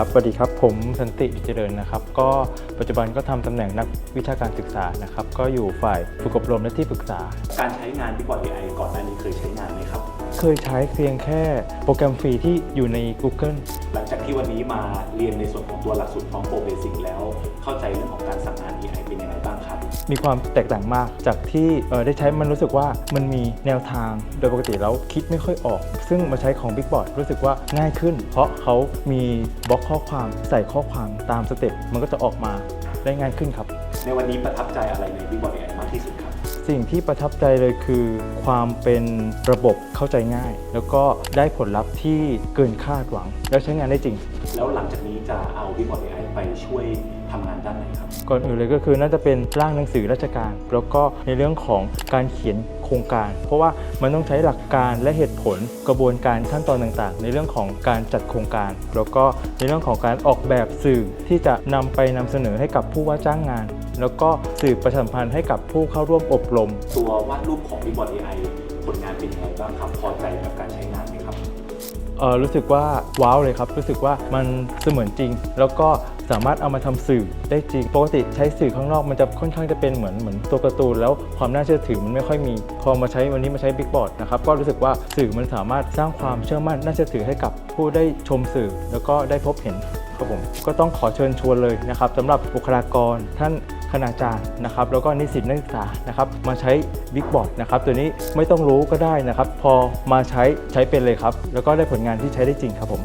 ครับสวัสดีครับผมสันติเจริญนะครับ ก็ปัจจุบันก็ทำตำแหน่งนักวิชาการศึกษานะครับ ก็อยู่ฝ่ายฝึกอบรมและที่ปรึกษา การใช้งาน Big Board AI ก่อนหน้านี้เคยใช้งานไหมครับ เคยใช้เพียงแค่โปรแกรมฟรีที่อยู่ใน Google หลังจากที่วันนี้มาเรียนในส่วนของตัวหลักสูตรของโปรเบสิกแล้วเข้าใจเรื่องของการสั่งงาน มีความแตกต่างมากจากที่ได้ใช้มันรู้สึกว่ามันมีแนวทางโดยปกติแล้วคิดไม่ค่อยออก ซึ่งมาใช้ของ Big Board รู้สึกว่าง่ายขึ้น เพราะเขามีบล็อกข้อความใส่ข้อความตามสเต็ปมันก็จะออกมา ได้ง่ายขึ้นครับ ในวันนี้ประทับใจอะไรใน Big Board AI มากที่สุดครับ สิ่งที่ประทับใจเลยคือ ความเป็นระบบเข้าใจง่าย แล้วก็ได้ผลลัพธ์ที่เกินคาดหวัง แล้วใช้งานได้จริง แล้วหลังจากนี้จะเอา Big Board AI ไปช่วยทำงานด้านไหนครับ ก่อนอื่นเลยก็คือน่าจะเป็นร่างหนังสือราชการ แล้วก็ในเรื่องของการเขียน โครงการ เพราะว่ามันต้องใช้หลักการและเหตุผลกระบวนการขั้นตอนต่างๆ ในเรื่องของการจัดโครงการ แล้วก็ในเรื่องของการออกแบบสื่อที่จะนำไปนำเสนอให้กับผู้ว่าจ้างงาน แล้วก็สื่อประชาสัมพันธ์ให้กับผู้เข้าร่วมอบรม ตัววาดรูปของ b ิ g Board AI ผลงานเป็นยังไงบ้างครับพอใจกับการใช้งานไหมครับ เออรู้สึกว่าว้าวเลยครับ รู้สึกว่ามันเสมือนจริง แล้วก็สามารถเอามาทำสื่อได้จริง ปกติใช้สื่อข้างนอกมันจะค่อนข้างจะเป็นเหมือนเหมือนตัวการ์ตูน แล้วความน่าเชื่อถือมันไม่ค่อยมี พอมาใช้วันนี้มาใช้บิ๊กบอร์ดนะครับ ก็รู้สึกว่าสื่อมันสามารถสร้างความเชื่อมั่นน่าเชื่อถือให้กับผู้ได้ชมสื่อ แล้วก็ได้พบเห็นครับผม ก็ต้องขอเชิญชวนเลยนะครับสำหรับบุคลากรท่าน คณาจารย์นะครับแล้วก็นิสิตนักศึกษานะครับมาใช้บิ๊กบอร์ดนะครับตัวนี้ไม่ต้องรู้ก็ได้นะครับ พอมาใช้ใช้เป็นเลยครับ แล้วก็ได้ผลงานที่ใช้ได้จริงครับผม